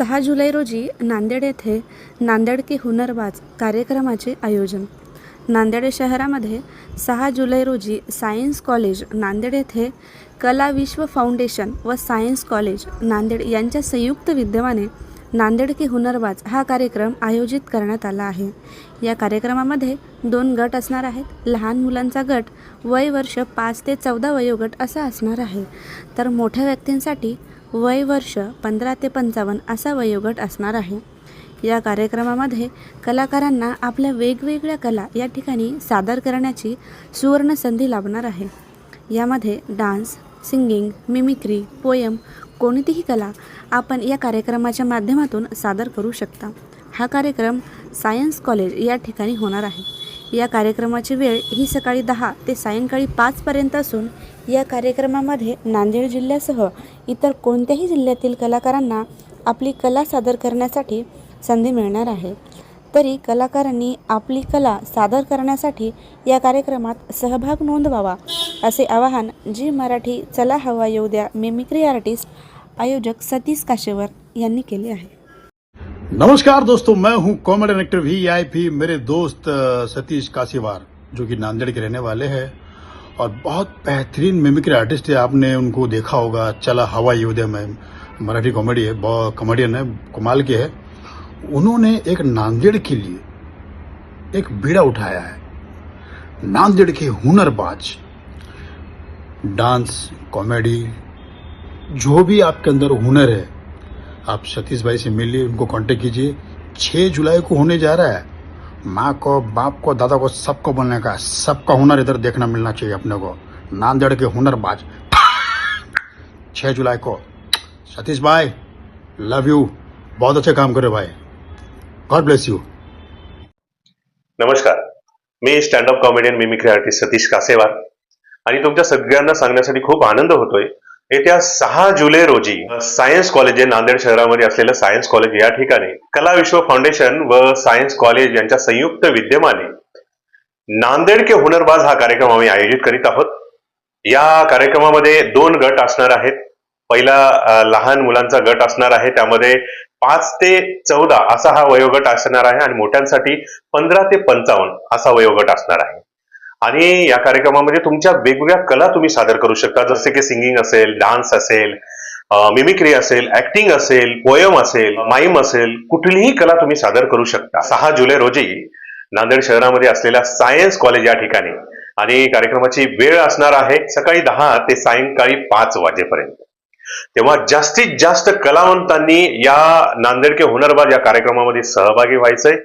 सहा जुलै रोजी नांदेड येथे नांदेड की हुनरबाज कार्यक्रमाचे आयोजन. नांदेड शहरामध्ये सहा जुलै रोजी सायन्स कॉलेज नांदेड येथे कला विश्व फाउंडेशन व सायन्स कॉलेज नांदेड यांच्या संयुक्त विद्यमाने नांदेड की हुनरबाज हा कार्यक्रम आयोजित करण्यात आला आहे. या कार्यक्रमामध्ये दोन गट असणार आहेत. लहान मुलांचा गट वय वर्ष पाच ते चौदा वयोगट असा असणार आहे. तर मोठ्या व्यक्तींसाठी वय वर्ष पंधरा ते पंचावन्न असा वयोगट असणार आहे. या कार्यक्रमामध्ये कलाकारांना आपल्या वेगवेगळ्या कला या ठिकाणी सादर करण्याची सुवर्ण संधी लाभणार आहे. यामध्ये डान्स सिंगिंग मिमिक्री पोयम कोणतीही कला आपण या कार्यक्रमाच्या माध्यमातून सादर करू शकता. हा कार्यक्रम सायन्स कॉलेज या ठिकाणी होणार आहे. या कार्यक्रमाची वेळ ही सकाळी दहा ते सायंकाळी पाचपर्यंत असून या कार्यक्रमामध्ये नांदेड जिल्ह्यासह इतर कोणत्याही जिल्ह्यातील कलाकारांना आपली कला सादर करण्यासाठी संधी मिळणार आहे. तरी कलाकारांनी आपली कला सादर करण्यासाठी या कार्यक्रमात सहभाग नोंदवावा असे आवाहन जी मराठी चला हवा येऊ द्या मिमिक्री आर्टिस्ट आयोजक सतीश काशेवर यांनी केले आहे. नमस्कार दोस्तों, मैं हूँ comedian actor V I P मेरे दोस्त सतीश काशीवार, जो कि नांदेड़ के रहने वाले हैं। और बहुत बेहतरीन मिमिक्री आर्टिस्ट है, आपने उनको देखा होगा, चला हवा योद्या में। मराठी कॉमेडी है बहुत कॉमेडियन है, कमाल के है। उन्होंने एक नांदेड़ के लिए एक बीड़ा उठाया है। नांदेड़ के हुनरबाज, डांस कॉमेडी जो भी आपके अंदर हुनर है आप सतीश भाई से मिलिए उनको कांटेक्ट कीजिए। छः जुलाई को होने जा रहा है। माँ को बाप को दादा को सबको बोलने का सबका हुनर इधर देखना मिलना चाहिए अपने को। नांदेड़ के हुनरबाज। छह जुलाई को। सतीश भाई लव यू बहुत अच्छे काम करे हो भाई। गॉड ब्लेस यू नमस्कार। मी standup comedian mimicry artist Satish Kasewar. आणि तुमच्या सगळ्यांना सांगण्यासाठी खूप आनंद होतोय. येत्या सहा जुलै रोजी सायन्स कॉलेज जे नांदेड शहरामध्ये असलेलं सायन्स कॉलेज या ठिकाणी कला विश्व फाउंडेशन व सायन्स कॉलेज यांच्या संयुक्त विद्यमाने नांदेड के हुनरबाज हा कार्यक्रम आम्ही आयोजित करीत आहोत. या कार्यक्रमामध्ये दोन गट असणार आहेत. पहिला लहान मुलांचा गट असणार आहे. त्यामध्ये पाच ते चौदा असा हा वयोगट असणार आहे आणि मोठ्यांसाठी पंधरा ते पंचावन्न असा वयोगट असणार आहे. आणि या कार्यक्रमामध्ये तुमच्या वेगवेगळ्या कला तुम्ही सादर करू शकता. जसे की सिंगिंग असेल डान्स असेल मिमिक्री असेल ऍक्टिंग असेल पोयम असेल माईम असेल कुठलीही कला तुम्ही सादर करू शकता. सहा जुलै रोजी नांदेड शहरामध्ये असलेल्या सायन्स कॉलेज या ठिकाणी आणि कार्यक्रमाची वेळ असणार आहे सकाळी दहा ते सायंकाळी पाच वाजेपर्यंत. तेव्हा जास्तीत जास्त कलावंतांनी या नांदेड के हुनरबाज या कार्यक्रमामध्ये सहभागी व्हायचंय.